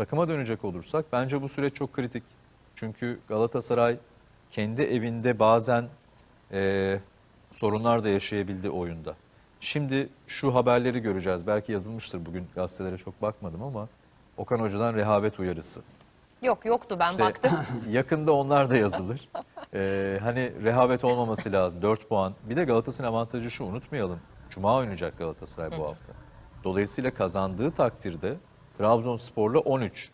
takıma dönecek olursak bence bu süreç çok kritik. Çünkü Galatasaray kendi evinde bazen e, sorunlar da yaşayabildi oyunda. Şimdi şu haberleri göreceğiz. Belki yazılmıştır bugün gazetelere çok bakmadım ama Okan Hoca'dan rehavet uyarısı. Yok yoktu ben İşte baktım. yakında onlar da yazılır. Ee, hani rehavet olmaması lazım. 4 puan. Bir de Galatasaray'ın avantajı şu unutmayalım. Cuma oynayacak Galatasaray bu hafta. Dolayısıyla kazandığı takdirde Trabzonspor'la 13,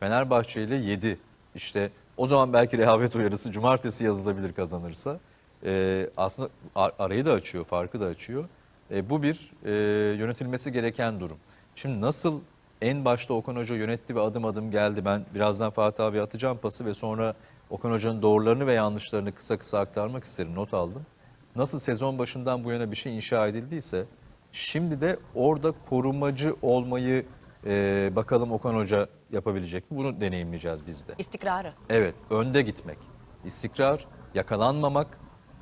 Fenerbahçe ile 7. İşte o zaman belki rehavet uyarısı cumartesi yazılabilir kazanırsa. Ee, aslında ar- arayı da açıyor, farkı da açıyor. Ee, bu bir e, yönetilmesi gereken durum. Şimdi nasıl en başta Okan Hoca yönetti ve adım adım geldi. Ben birazdan Fatih abi atacağım pası ve sonra Okan Hoca'nın doğrularını ve yanlışlarını kısa kısa aktarmak isterim. Not aldım. Nasıl sezon başından bu yana bir şey inşa edildiyse şimdi de orada korumacı olmayı e, bakalım Okan Hoca yapabilecek mi? Bunu deneyimleyeceğiz biz de. İstikrarı. Evet, önde gitmek, istikrar, yakalanmamak,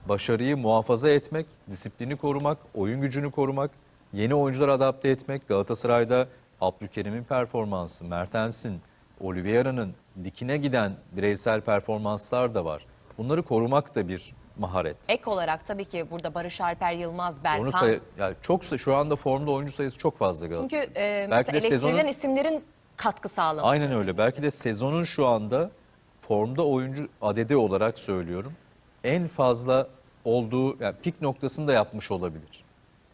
başarıyı muhafaza etmek, disiplini korumak, oyun gücünü korumak, yeni oyuncular adapte etmek. Galatasaray'da Abdülkerim'in performansı, Mertens'in, Oliveira'nın dikine giden bireysel performanslar da var. Bunları korumak da bir maharet. Ek olarak tabii ki burada Barış Alper Yılmaz, Berkan. Onu say yani çok şu anda formda oyuncu sayısı çok fazla Çünkü Galatasaray. e, Belki de eleştirilen sezonun- isimlerin katkı sağlaması. Aynen öyle. Belki de sezonun şu anda formda oyuncu adedi olarak söylüyorum. En fazla olduğu yani pik noktasını da yapmış olabilir.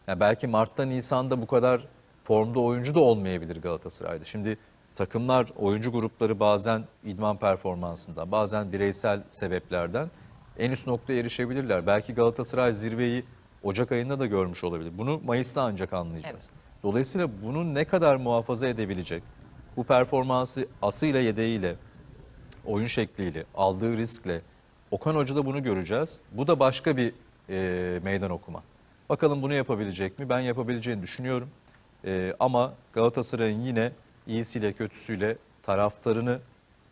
Yani belki Mart'ta Nisan'da bu kadar formda oyuncu da olmayabilir Galatasaray'da. Şimdi takımlar, oyuncu grupları bazen idman performansında, bazen bireysel sebeplerden en üst noktaya erişebilirler. Belki Galatasaray zirveyi Ocak ayında da görmüş olabilir. Bunu Mayıs'ta ancak anlayacağız. Dolayısıyla bunu ne kadar muhafaza edebilecek, bu performansı asıyla yedeğiyle, oyun şekliyle, aldığı riskle Okan Hoca'da bunu göreceğiz. Bu da başka bir e, meydan okuma. Bakalım bunu yapabilecek mi? Ben yapabileceğini düşünüyorum. E, ama Galatasaray'ın yine iyisiyle kötüsüyle taraftarını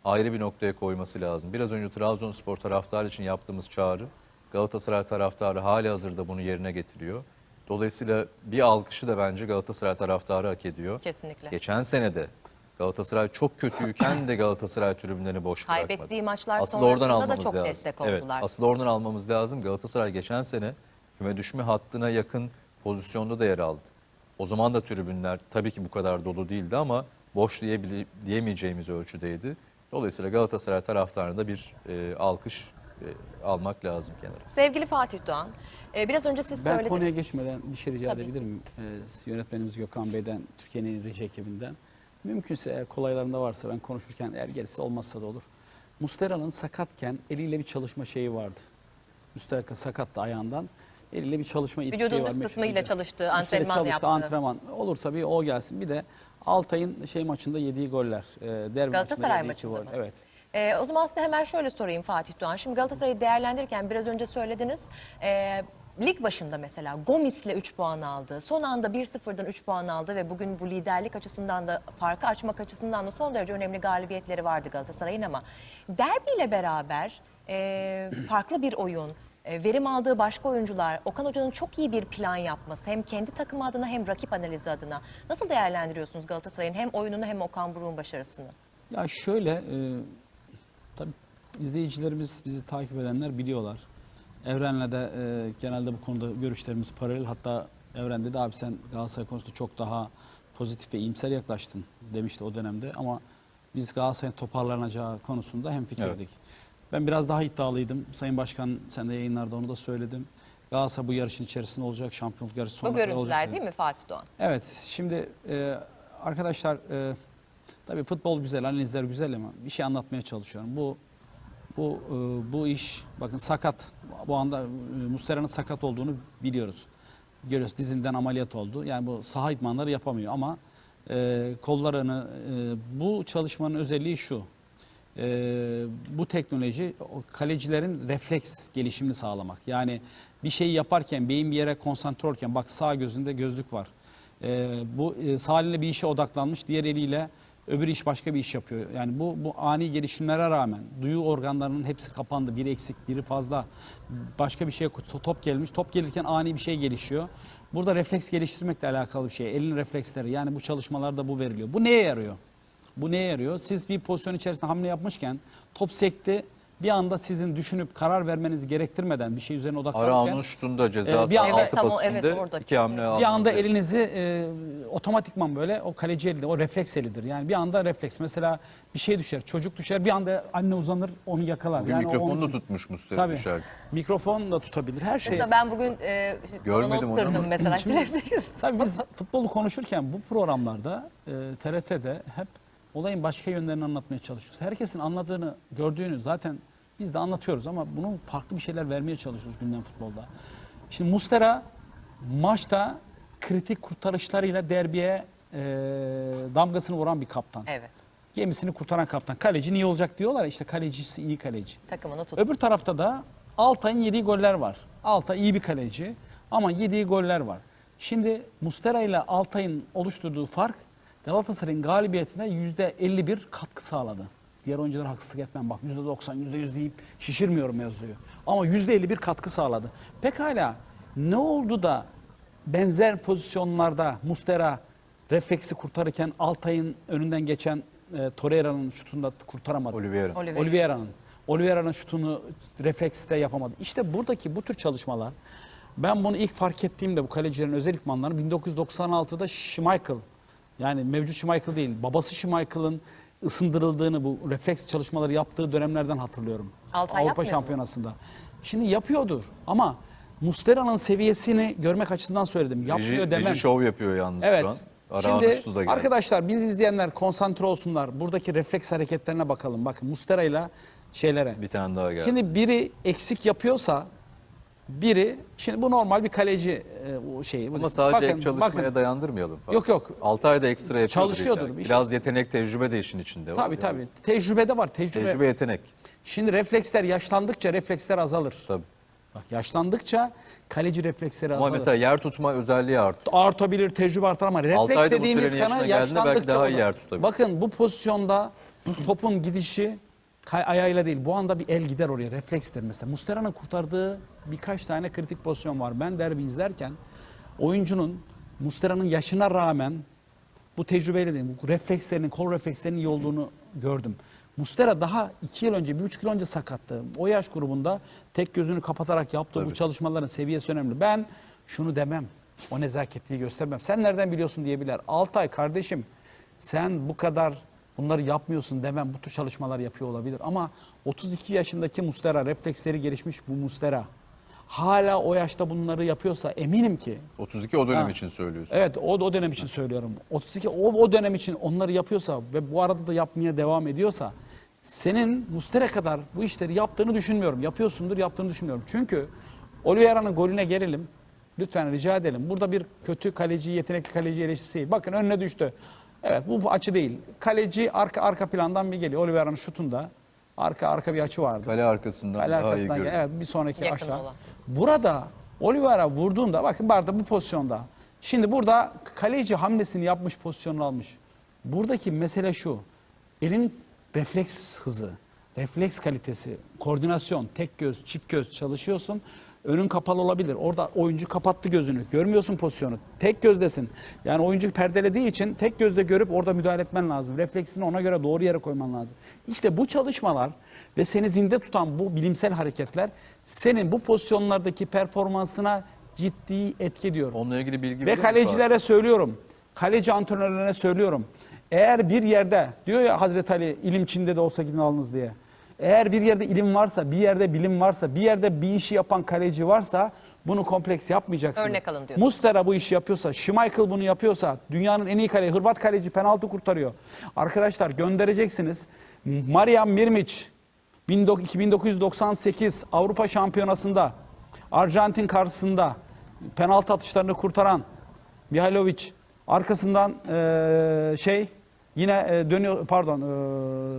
ayrı bir noktaya koyması lazım. Biraz önce Trabzonspor taraftarı için yaptığımız çağrı Galatasaray taraftarı hali hazırda bunu yerine getiriyor. Dolayısıyla bir alkışı da bence Galatasaray taraftarı hak ediyor. Kesinlikle. Geçen sene de Galatasaray çok kötüyken de Galatasaray tribünlerini boş bırakmadı. Kaybettiği maçlar Asıl sonrasında oradan da almamız çok lazım. destek Evet, oldular. asıl oradan almamız lazım. Galatasaray geçen sene küme düşme hattına yakın pozisyonda da yer aldı. O zaman da tribünler tabii ki bu kadar dolu değildi ama boş diyemeyeceğimiz ölçüdeydi. Dolayısıyla Galatasaray taraftarına da bir e, alkış e, almak lazım kenara. Sevgili Fatih Doğan, e, biraz önce siz Ben söylediniz. konuya geçmeden bir şey rica Tabii. edebilir miyim? Ee, yönetmenimiz Gökhan Bey'den, Türkiye'nin reji ekibinden. Mümkünse eğer kolaylarında varsa ben konuşurken eğer gerisi olmazsa da olur. Mustera'nın sakatken eliyle bir çalışma şeyi vardı. Mustera sakattı ayağından. Eliyle bir çalışma itki Vücudun var. üst meşhur kısmıyla çalıştığı, antrenman yaptığı. Antrenman. Olursa bir o gelsin. Bir de Altay'ın şey maçında yediği goller. E, derbi Galatasaray maçında maçında gol. mı? Evet. Ee, o zaman size hemen şöyle sorayım Fatih Doğan. Şimdi Galatasaray'ı değerlendirirken biraz önce söylediniz. Ee, lig başında mesela Gomis'le 3 puan aldı. Son anda 1-0'dan 3 puan aldı ve bugün bu liderlik açısından da farkı açmak açısından da son derece önemli galibiyetleri vardı Galatasaray'ın ama derbiyle beraber e, farklı bir oyun, e, verim aldığı başka oyuncular, Okan Hoca'nın çok iyi bir plan yapması hem kendi takımı adına hem rakip analizi adına. Nasıl değerlendiriyorsunuz Galatasaray'ın hem oyununu hem Okan Buruk'un başarısını? Ya şöyle, e, tabii izleyicilerimiz, bizi takip edenler biliyorlar. Evren'le de e, genelde bu konuda görüşlerimiz paralel. Hatta Evren dedi abi sen Galatasaray konusunda çok daha pozitif ve iyimser yaklaştın demişti o dönemde. Ama biz Galatasaray'ın toparlanacağı konusunda hemfikirdik. Ben biraz daha iddialıydım. Sayın Başkan sen de yayınlarda onu da söyledim. Galatasaray bu yarışın içerisinde olacak, şampiyonluk yarışı Bu sonuna kadar olacak görüntüler dedim. değil mi Fatih Doğan? Evet, şimdi e, arkadaşlar e, tabii futbol güzel, analizler güzel ama bir şey anlatmaya çalışıyorum. Bu bu e, bu iş bakın sakat. Bu anda e, Mustera'nın sakat olduğunu biliyoruz. Görüyoruz dizinden ameliyat oldu. Yani bu saha idmanları yapamıyor ama e, kollarını e, bu çalışmanın özelliği şu. E, bu teknoloji kalecilerin refleks gelişimini sağlamak. Yani bir şeyi yaparken beyin bir yere konsantre olurken bak sağ gözünde gözlük var. E, bu e, sağ eline bir işe odaklanmış, diğer eliyle öbür iş başka bir iş yapıyor. Yani bu bu ani gelişimlere rağmen duyu organlarının hepsi kapandı. Biri eksik, biri fazla. Başka bir şeye top gelmiş. Top gelirken ani bir şey gelişiyor. Burada refleks geliştirmekle alakalı bir şey. Elin refleksleri. Yani bu çalışmalarda bu veriliyor. Bu neye yarıyor? Bu neye yarıyor? Siz bir pozisyon içerisinde hamle yapmışken top sekti. Bir anda sizin düşünüp karar vermenizi gerektirmeden bir şey üzerine odaklanırken Arao'nun şutunda ceza Ee, bir sahası anda- altı Evet, tam o- pasifinde evet, iki hamle kesin. bir anda aldınız. elinizi e, otomatikman böyle o kaleci elinde o refleks elidir. Yani bir anda refleks. Mesela bir şey düşer, çocuk düşer bir anda anne uzanır onu yakalar. Bugün yani o mikrofonu onun için- tutmuş Mustafa Tabii. düşer. Mikrofon da tutabilir. Her şey. Mesela ben bugün e, Görmedim kavanoz onu kırdım ama. mesela. Şimdi- Refleks. Tabii biz futbolu konuşurken bu programlarda e, TRT'de hep olayın başka yönlerini anlatmaya çalışıyoruz. Herkesin anladığını, gördüğünü zaten biz de anlatıyoruz ama bunun farklı bir şeyler vermeye çalışıyoruz gündem futbolda. Şimdi Mustera maçta kritik kurtarışlarıyla derbiye e, damgasını vuran bir kaptan. Evet. Gemisini kurtaran kaptan. Kaleci niye olacak diyorlar işte kalecisi iyi kaleci. Takımını tut. Öbür tarafta da Altay'ın yediği goller var. Altay iyi bir kaleci ama yediği goller var. Şimdi Mustera ile Altay'ın oluşturduğu fark Galatasaray'ın galibiyetine %51 katkı sağladı. Diğer oyunculara haksızlık etmem bak %90, %100 deyip şişirmiyorum mevzuyu. Ama %51 katkı sağladı. Pekala ne oldu da benzer pozisyonlarda Mustera refleksi kurtarırken Altay'ın önünden geçen e, Torreira'nın şutunda kurtaramadı. Oliveira. Oliveira. Oliveira'nın. Oliveira'nın şutunu reflekste yapamadı. İşte buradaki bu tür çalışmalar ben bunu ilk fark ettiğimde bu kalecilerin özel ikmanlarını 1996'da Schmeichel yani mevcut Schmeichel değil babası Schmeichel'ın ısındırıldığını bu refleks çalışmaları yaptığı dönemlerden hatırlıyorum. Altay Avrupa mu? Şampiyonası'nda. Şimdi yapıyordur ama Mustera'nın seviyesini görmek açısından söyledim. Yapmıyor Reji, demem. reji şov yapıyor yalnız Evet. şu an. Da Şimdi arkadaşlar biz izleyenler konsantre olsunlar. Buradaki refleks hareketlerine bakalım. Bakın Mustera'yla şeylere. Bir tane daha geldi. Şimdi biri eksik yapıyorsa biri şimdi bu normal bir kaleci e, o şeyi. Ama sadece Bakın, ek çalışmaya bakın. dayandırmayalım. Yok, yok. 6 ayda ekstra yapıyordur. Çalışıyordur illa. bir şey. Biraz yetenek, tecrübe de işin içinde var. Tabii yani. tabii. Tecrübede var. Tecrübe. Tecrübe, yetenek. Şimdi refleksler yaşlandıkça refleksler azalır. Tabii. Bak yaşlandıkça kaleci refleksleri Ama azalır. mesela yer tutma özelliği artıyor. artabilir, tecrübe artar ama refleks dediğimiz kana geldiğinde belki yaşlandıkça daha iyi yer tutabilir. Bakın bu pozisyonda topun gidişi ayağıyla değil. Bu anda bir el gider oraya. Reflekstir mesela. Mustera'nın kurtardığı birkaç tane kritik pozisyon var. Ben derbi izlerken oyuncunun Mustera'nın yaşına rağmen bu tecrübeyle değil, bu reflekslerinin, kol reflekslerinin iyi olduğunu gördüm. Mustera daha iki yıl önce, bir buçuk yıl önce sakattı. O yaş grubunda tek gözünü kapatarak yaptığı bu Tabii. çalışmaların seviyesi önemli. Ben şunu demem, o nezaketliği göstermem. Sen nereden biliyorsun diyebilir. Altay kardeşim sen bu kadar bunları yapmıyorsun demem. Bu tür çalışmalar yapıyor olabilir. Ama 32 yaşındaki Mustera, refleksleri gelişmiş bu Mustera. Hala o yaşta bunları yapıyorsa eminim ki 32 o dönem Ha. için söylüyorsun. Evet o, o dönem için söylüyorum. 32 o, o dönem için onları yapıyorsa ve bu arada da yapmaya devam ediyorsa senin Mustere kadar bu işleri yaptığını düşünmüyorum. Yapıyorsundur yaptığını düşünmüyorum. Çünkü Oliveira'nın golüne gelelim. Lütfen rica edelim. Burada bir kötü kaleci, yetenekli kaleci eleştirisi. Bakın önüne düştü. Evet bu, bu açı değil. Kaleci arka arka plandan bir geliyor. Oliveira'nın şutunda arka arka bir açı vardı. Kale arkasından Kale daha iyi arkasından görünüyor. gel- evet bir sonraki Yakın aşağı. olan. Burada Oliveira vurduğunda bakın Barda bu pozisyonda. Şimdi burada kaleci hamlesini yapmış pozisyonunu almış. Buradaki mesele şu. Elin refleks hızı, refleks kalitesi, koordinasyon, tek göz, çift göz çalışıyorsun. Önün kapalı olabilir. Orada oyuncu kapattı gözünü. Görmüyorsun pozisyonu. Tek gözdesin. Yani oyuncu perdelediği için tek gözle görüp orada müdahale etmen lazım. Refleksini ona göre doğru yere koyman lazım. İşte bu çalışmalar ve seni zinde tutan bu bilimsel hareketler senin bu pozisyonlardaki performansına ciddi etki ediyor. Onunla ilgili bilgi Ve kalecilere söylüyorum. Kaleci antrenörlerine söylüyorum. Eğer bir yerde diyor ya Hazreti Ali ilim Çin'de de olsa gidin alınız diye. Eğer bir yerde ilim varsa, bir yerde bilim varsa, bir yerde bir işi yapan kaleci varsa bunu kompleks yapmayacaksınız. Örnek alın diyorsun. Mustera bu işi yapıyorsa, Schmeichel bunu yapıyorsa, dünyanın en iyi kaleci, Hırvat kaleci penaltı kurtarıyor. Arkadaşlar göndereceksiniz. Marian Mirmic 1998 Avrupa Şampiyonası'nda Arjantin karşısında penaltı atışlarını kurtaran Mihailovic arkasından eee, şey yine e, dönüyor pardon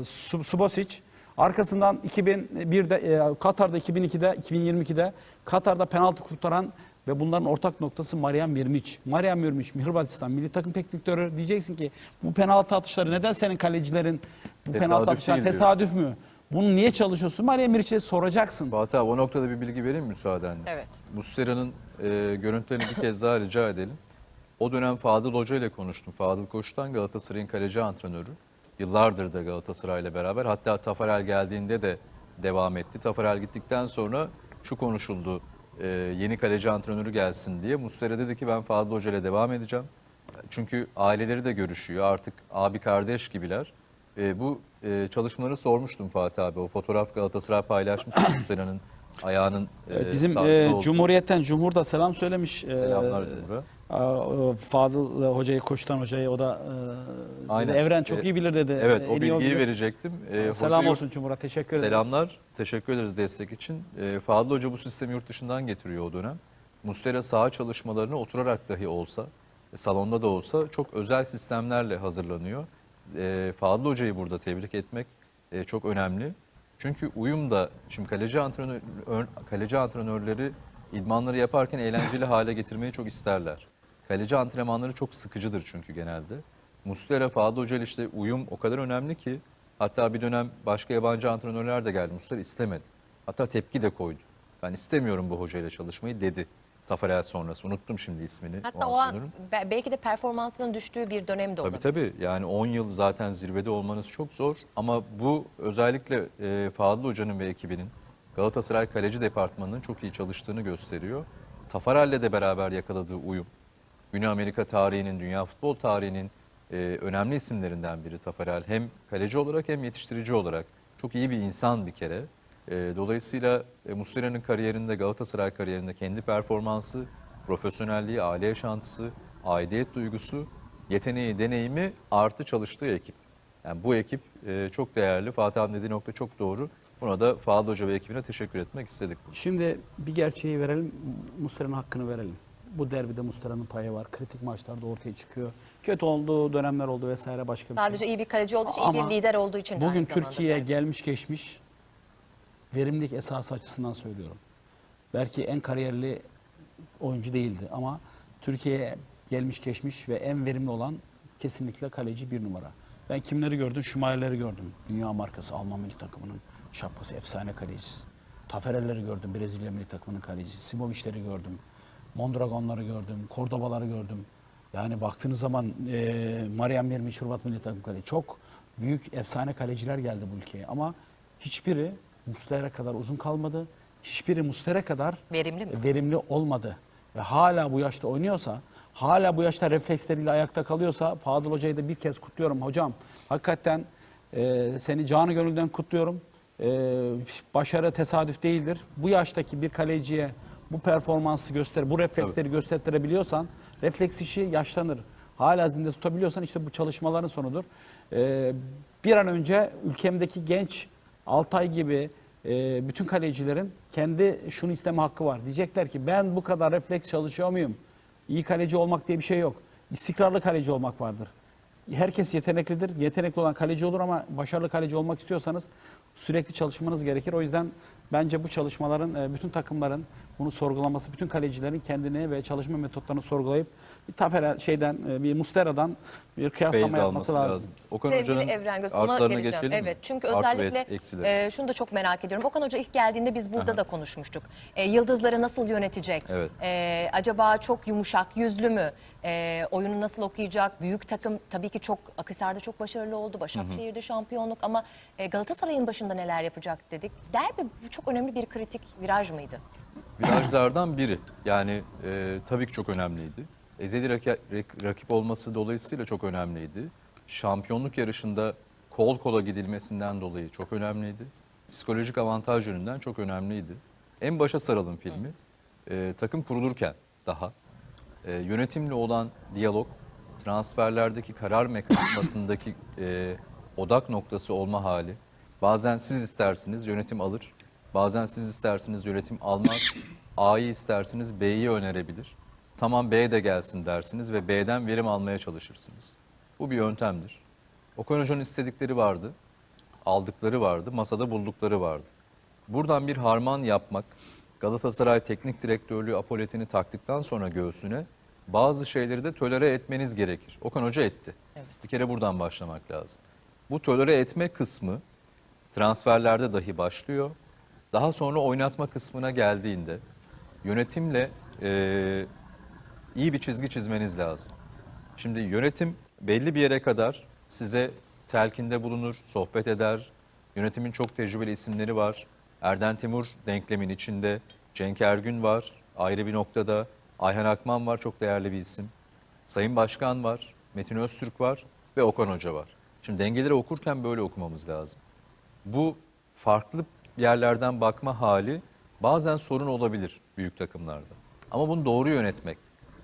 Sub- Subosic arkasından 2001'de e, Katar'da 2002'de 2022'de Katar'da penaltı kurtaran ve bunların ortak noktası Marian Mirmic. Marian Mirmic Hırvatistan milli takım teknik direktörü diyeceksin ki bu penaltı atışları neden senin kalecilerin bu Tesadüf penaltı atışları diyorsun. tesadüf mü? Bunu niye çalışıyorsun? Marian Mirmic'e soracaksın. Fatih abi o noktada bir bilgi vereyim mi müsaadenle? Evet. Muslera'nın e, görüntülerini bir kez daha rica edelim. O dönem Fadıl Hoca ile konuştum. Fadıl Koç'tan Galatasaray'ın kaleci antrenörü. Yıllardır da Galatasaray'la beraber. Hatta Tafarel geldiğinde de devam etti. Tafarel gittikten sonra şu konuşuldu. e, yeni kaleci antrenörü gelsin diye. Muslera dedi ki ben Fadıl Hoca ile devam edeceğim. Çünkü aileleri de görüşüyor. Artık abi kardeş gibiler. E, bu e, çalışmaları sormuştum Fatih abi. O fotoğraf Galatasaray paylaşmış Muslera'nın ayağının Evet, bizim e. Cumhuriyet'ten Cumhur da selam söylemiş. E, Selamlar Cumhur'a. E, Fadıl hocayı, Koçtan hocayı o da e, Aynen. Evren çok E, iyi bilir dedi. Evet E, o bilgiyi bilir. verecektim. E, Selam hoca- olsun Cumhur'a teşekkür ederiz. Selamlar. Teşekkür ederiz destek için. E, Fadıl Hoca bu sistemi yurt dışından getiriyor o dönem. Muslera saha çalışmalarını oturarak dahi olsa, salonda da olsa çok özel sistemlerle hazırlanıyor. E, Fadıl Hoca'yı burada tebrik etmek e, çok önemli. Çünkü uyum da, şimdi kaleci, antrenör, ör- kaleci antrenörleri idmanları yaparken eğlenceli hale getirmeyi çok isterler. Kaleci antrenmanları çok sıkıcıdır çünkü genelde. Muslera, Fadıl Hoca işte uyum o kadar önemli ki hatta bir dönem başka yabancı antrenörler de geldi. Muslera istemedi. Hatta tepki de koydu. Ben istemiyorum bu hocayla çalışmayı dedi. Tafarel sonrası. Unuttum şimdi ismini. Hatta o an antrenörün. be- belki de performansının düştüğü bir dönem de olabilir. Tabii tabii. Yani 10 yıl zaten zirvede olmanız çok zor. Ama bu özellikle e, Fadıl Hoca'nın ve ekibinin Galatasaray Kaleci Departmanı'nın çok iyi çalıştığını gösteriyor. Tafarel'le de beraber yakaladığı uyum. Güney Amerika tarihinin, dünya futbol tarihinin e, önemli isimlerinden biri Tafarel. Hem kaleci olarak hem yetiştirici olarak. Çok iyi bir insan bir kere. E, dolayısıyla e, Muslera'nın kariyerinde, Galatasaray kariyerinde kendi performansı, profesyonelliği, aile yaşantısı, aidiyet duygusu, yeteneği, deneyimi artı çalıştığı ekip. Yani bu ekip e, çok değerli. Fatih abi dediği nokta çok doğru. Buna da Fadıl Hoca ve ekibine teşekkür etmek istedik. Şimdi bir gerçeği verelim, Muslera'nın hakkını verelim. Bu derbide Muslera'nın payı var. Kritik maçlarda ortaya çıkıyor. Kötü olduğu dönemler oldu vesaire başka bir şey. Sadece iyi bir kaleci olduğu için, iyi Ama bir lider olduğu için de Bugün belki. gelmiş geçmiş verimlilik esası açısından söylüyorum. Belki en kariyerli oyuncu değildi ama Türkiye'ye gelmiş geçmiş ve en verimli olan kesinlikle kaleci bir numara. Ben kimleri gördüm? Şumayerleri gördüm. Dünya markası Alman milli takımının şapkası efsane kalecisi. Taferelleri gördüm. Brezilya milli takımının kalecisi. Simovic'leri gördüm. Mondragonları gördüm. Cordoba'ları gördüm. Yani baktığınız zaman e, Marian Mirmiç Hırvat milli takım kaleci. Çok büyük efsane kaleciler geldi bu ülkeye ama hiçbiri Muslera kadar uzun kalmadı. Hiçbiri Muslera kadar Verimli mi? verimli olmadı. Ve hala bu yaşta oynuyorsa, hala bu yaşta refleksleriyle ayakta kalıyorsa Fadıl Hoca'yı da bir kez kutluyorum. Hocam hakikaten e, seni canı gönülden kutluyorum. E, başarı tesadüf değildir. Bu yaştaki bir kaleciye bu performansı göster, bu refleksleri gösterebiliyorsan refleks işi yaşlanır. Hala zinde tutabiliyorsan işte bu çalışmaların sonudur. E, bir an önce ülkemdeki genç Altay gibi e, bütün kalecilerin kendi şunu isteme hakkı var. Diyecekler ki ben bu kadar refleks çalışıyor muyum? İyi kaleci olmak diye bir şey yok. İstikrarlı kaleci olmak vardır. Herkes yeteneklidir. Yetenekli olan kaleci olur ama başarılı kaleci olmak istiyorsanız sürekli çalışmanız gerekir. O yüzden bence bu çalışmaların, e, bütün takımların bunu sorgulaması, bütün kalecilerin kendini ve çalışma metotlarını sorgulayıp bir Taferel şeyden, e, bir Mustera'dan bir kıyaslama Feyz yapması alması lazım. lazım. Okan Sevgili Hoca'nın Evren Göz, ona artlarına geleceğim. geçelim mi? Evet çünkü Artı ve özellikle eksileri. e, şunu da çok merak ediyorum. Okan Hoca ilk geldiğinde biz burada da konuşmuştuk. E, yıldızları nasıl yönetecek? Evet. E, acaba çok yumuşak, yüzlü mü? E, oyunu nasıl okuyacak? Büyük takım tabii ki çok Akhisar'da çok başarılı oldu. Başakşehir'de şampiyonluk ama e, Galatasaray'ın başında neler yapacak dedik. Derbi bu çok önemli bir kritik viraj mıydı? Virajlardan biri. Yani e, tabii ki çok önemliydi. Ezeli raki- rak- rakip olması dolayısıyla çok önemliydi. Şampiyonluk yarışında kol kola gidilmesinden dolayı çok önemliydi. Psikolojik avantaj yönünden çok önemliydi. En başa saralım filmi. E, takım kurulurken daha e, yönetimle olan diyalog, transferlerdeki karar mekanizmasındaki e, odak noktası olma hali. Bazen siz istersiniz yönetim alır. Bazen siz istersiniz yönetim almaz. A'yı istersiniz B'yi önerebilir. Tamam B de gelsin dersiniz ve B'den verim almaya çalışırsınız. Bu bir yöntemdir. Okan Hoca'nın istedikleri vardı. Aldıkları vardı. Masada buldukları vardı. Buradan bir harman yapmak, Galatasaray Teknik Direktörlüğü apoletini taktıktan sonra göğsüne bazı şeyleri de tolere etmeniz gerekir. Okan Hoca etti. Bir kere buradan başlamak lazım. Bu tolere etme kısmı transferlerde dahi başlıyor. Daha sonra oynatma kısmına geldiğinde yönetimle eee, iyi bir çizgi çizmeniz lazım. Şimdi yönetim belli bir yere kadar size telkinde bulunur, sohbet eder. Yönetimin çok tecrübeli isimleri var. Erden Timur denklemin içinde. Cenk Ergün var ayrı bir noktada. Ayhan Akman var çok değerli bir isim. Sayın Başkan var, Metin Öztürk var ve Okan Hoca var. Şimdi dengeleri okurken böyle okumamız lazım. Bu farklı yerlerden bakma hali bazen sorun olabilir büyük takımlarda. Ama bunu doğru yönetmek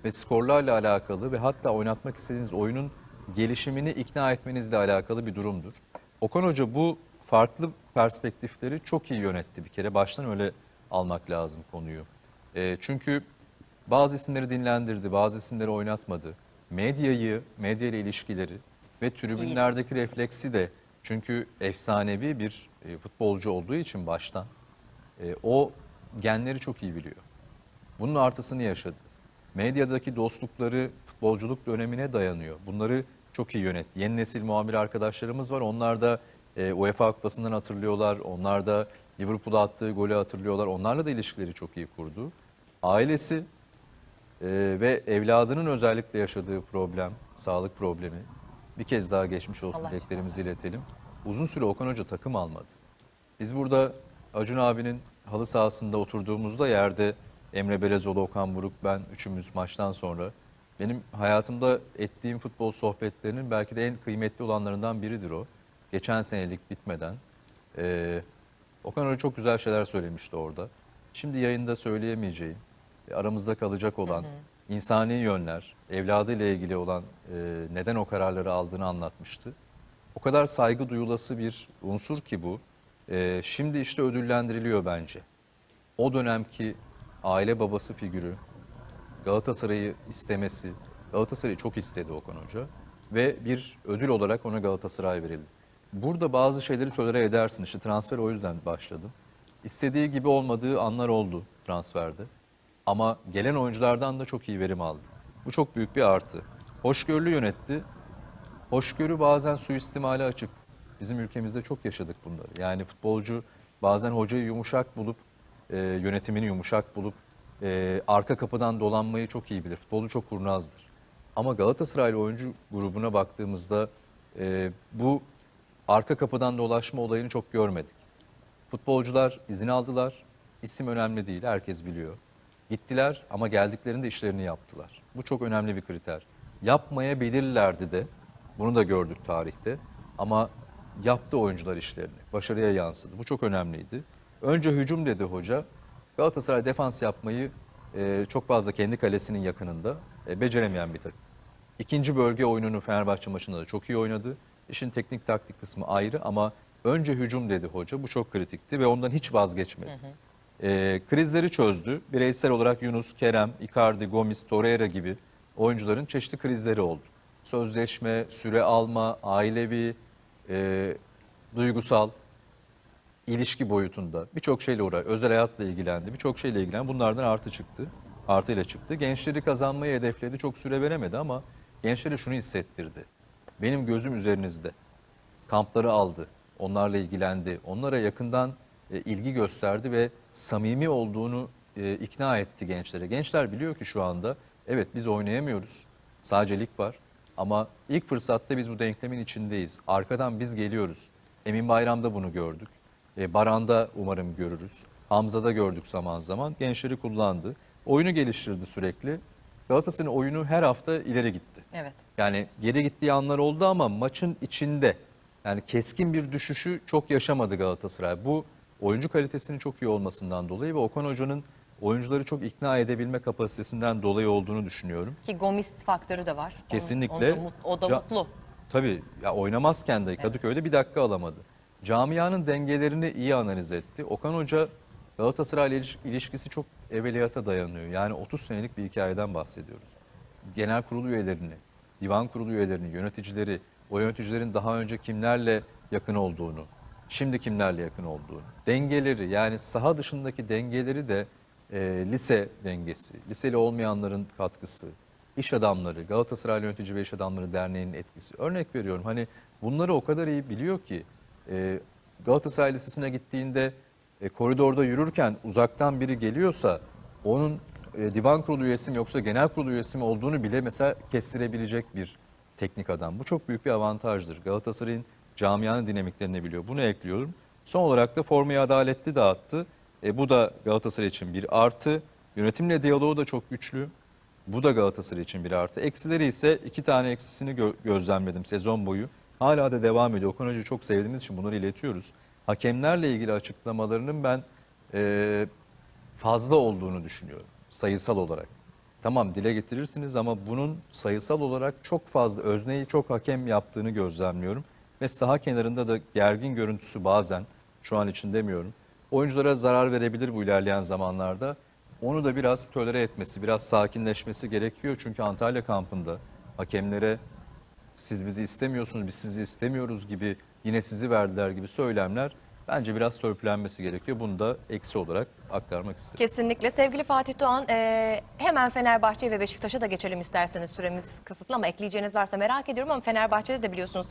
ve skorlarla alakalı ve hatta oynatmak istediğiniz oyunun gelişimini ikna etmenizle alakalı bir durumdur. Okan Hoca bu farklı perspektifleri çok iyi yönetti bir kere. Baştan öyle almak lazım konuyu. E, çünkü bazı isimleri dinlendirdi, bazı isimleri oynatmadı. Medyayı, medya ile ilişkileri ve tribünlerdeki refleksi de çünkü efsanevi bir e, futbolcu olduğu için baştan e, o genleri çok iyi biliyor. Bunun artısını yaşadı. Medyadaki dostlukları futbolculuk dönemine dayanıyor. Bunları çok iyi yönetti. Yeni nesil muhabir arkadaşlarımız var. Onlar da e, UEFA Kupası'ndan hatırlıyorlar. Onlar da Liverpool'a attığı golü hatırlıyorlar. Onlarla da ilişkileri çok iyi kurdu. Ailesi e, ve evladının özellikle yaşadığı problem, sağlık problemi bir kez daha geçmiş olsun Allah dileklerimizi iletelim. Uzun süre Okan Hoca takım almadı. Biz burada Acun abinin halı sahasında oturduğumuzda yerde Emre Belezoğlu, Okan Buruk, ben üçümüz maçtan sonra benim hayatımda ettiğim futbol sohbetlerinin belki de en kıymetli olanlarından biridir o. Geçen senelik bitmeden. Ee, Okan Hoca çok güzel şeyler söylemişti orada. Şimdi yayında söyleyemeyeceğim, e, aramızda kalacak olan insani yönler, evladıyla ilgili olan e, neden o kararları aldığını anlatmıştı. O kadar saygı duyulası bir unsur ki bu. Ee, şimdi işte ödüllendiriliyor bence. O dönemki aile babası figürü, Galatasaray'ı istemesi, Galatasaray'ı çok istedi Okan Hoca ve bir ödül olarak ona Galatasaray verildi. Burada bazı şeyleri tolere edersin. İşte transfer o yüzden başladı. İstediği gibi olmadığı anlar oldu transferde. Ama gelen oyunculardan da çok iyi verim aldı. Bu çok büyük bir artı. Hoşgörülü yönetti. Hoşgörü bazen suistimale açık. Bizim ülkemizde çok yaşadık bunları. Yani futbolcu bazen hocayı yumuşak bulup, e, yönetimini yumuşak bulup e, arka kapıdan dolanmayı çok iyi bilir. Futbolcu çok kurnazdır. Ama Galatasaraylı oyuncu grubuna baktığımızda e, bu arka kapıdan dolaşma olayını çok görmedik. Futbolcular izin aldılar. İsim önemli değil, herkes biliyor. Gittiler ama geldiklerinde işlerini yaptılar. Bu çok önemli bir kriter. Yapmayabilirlerdi de, bunu da gördük tarihte. Ama yaptı oyuncular işlerini, başarıya yansıdı. Bu çok önemliydi. Önce hücum dedi hoca. Galatasaray defans yapmayı e, çok fazla kendi kalesinin yakınında e, beceremeyen bir takım. İkinci bölge oyununu Fenerbahçe maçında da çok iyi oynadı. İşin teknik taktik kısmı ayrı ama önce hücum dedi hoca. Bu çok kritikti ve ondan hiç vazgeçmedi. Ee, krizleri çözdü. Bireysel olarak Yunus, Kerem, Icardi, Gomis, Torreira gibi oyuncuların çeşitli krizleri oldu. Sözleşme, süre alma, ailevi, e, duygusal, ilişki boyutunda birçok şeyle uğraş, özel hayatla ilgilendi, birçok şeyle ilgilendi. Bunlardan artı çıktı, artıyla çıktı. Gençleri kazanmayı hedefledi, çok süre veremedi ama gençlere şunu hissettirdi. Benim gözüm üzerinizde. Kampları aldı, onlarla ilgilendi, onlara yakından e, ilgi gösterdi ve samimi olduğunu e, ikna etti gençlere. Gençler biliyor ki şu anda evet biz oynayamıyoruz, sadece lig var ama ilk fırsatta biz bu denklemin içindeyiz. Arkadan biz geliyoruz. Emin Bayram'da bunu gördük. E, Baran'da umarım görürüz. Hamza'da gördük zaman zaman. Gençleri kullandı. Oyunu geliştirdi sürekli. Galatasaray'ın oyunu her hafta ileri gitti. Evet. Yani geri gittiği anlar oldu ama maçın içinde yani keskin bir düşüşü çok yaşamadı Galatasaray. Bu oyuncu kalitesinin çok iyi olmasından dolayı ve Okan Hoca'nın oyuncuları çok ikna edebilme kapasitesinden dolayı olduğunu düşünüyorum. Ki Gomis faktörü de var. Kesinlikle. onda mut- o da mutlu. Tabii ya oynamazken de Kadıköy'de bir dakika alamadı. Camianın dengelerini iyi analiz etti. Okan Hoca Galatasaray ilişkisi çok evveliyata dayanıyor. Yani 30 senelik bir hikayeden bahsediyoruz. Genel kurulu üyelerini, divan kurulu üyelerini, yöneticileri, o yöneticilerin daha önce kimlerle yakın olduğunu, şimdi kimlerle yakın olduğunu, dengeleri yani saha dışındaki dengeleri de e, lise dengesi, liseli olmayanların katkısı, iş adamları, Galatasaray Yönetici ve İş Adamları Derneği'nin etkisi. Örnek veriyorum hani bunları o kadar iyi biliyor ki e, Galatasaray Lisesi'ne gittiğinde e, koridorda yürürken uzaktan biri geliyorsa onun e, divan kurulu üyesi mi yoksa genel kurulu üyesi mi olduğunu bile mesela kestirebilecek bir teknik adam. Bu çok büyük bir avantajdır. Galatasaray'ın camianın dinamiklerini biliyor. Bunu ekliyorum. Son olarak da formayı adaletli dağıttı. E, bu da Galatasaray için bir artı. Yönetimle diyaloğu da çok güçlü. Bu da Galatasaray için bir artı. Eksileri ise iki tane eksisini gö- gözlemledim sezon boyu. Hala da devam ediyor. Okan Hoca'yı çok sevdiğimiz için bunları iletiyoruz. Hakemlerle ilgili açıklamalarının ben e, fazla olduğunu düşünüyorum sayısal olarak. Tamam dile getirirsiniz ama bunun sayısal olarak çok fazla özneyi çok hakem yaptığını gözlemliyorum. Ve saha kenarında da gergin görüntüsü bazen şu an için demiyorum. Oyunculara zarar verebilir bu ilerleyen zamanlarda. Onu da biraz tolere etmesi, biraz sakinleşmesi gerekiyor. Çünkü Antalya kampında hakemlere siz bizi istemiyorsunuz, biz sizi istemiyoruz gibi yine sizi verdiler gibi söylemler bence biraz törpülenmesi gerekiyor. Bunu da eksi olarak aktarmak istedim. Kesinlikle. Sevgili Fatih Doğan e, hemen Fenerbahçe ve Beşiktaş'a da geçelim isterseniz süremiz kısıtlı ama ekleyeceğiniz varsa merak ediyorum ama Fenerbahçe'de de biliyorsunuz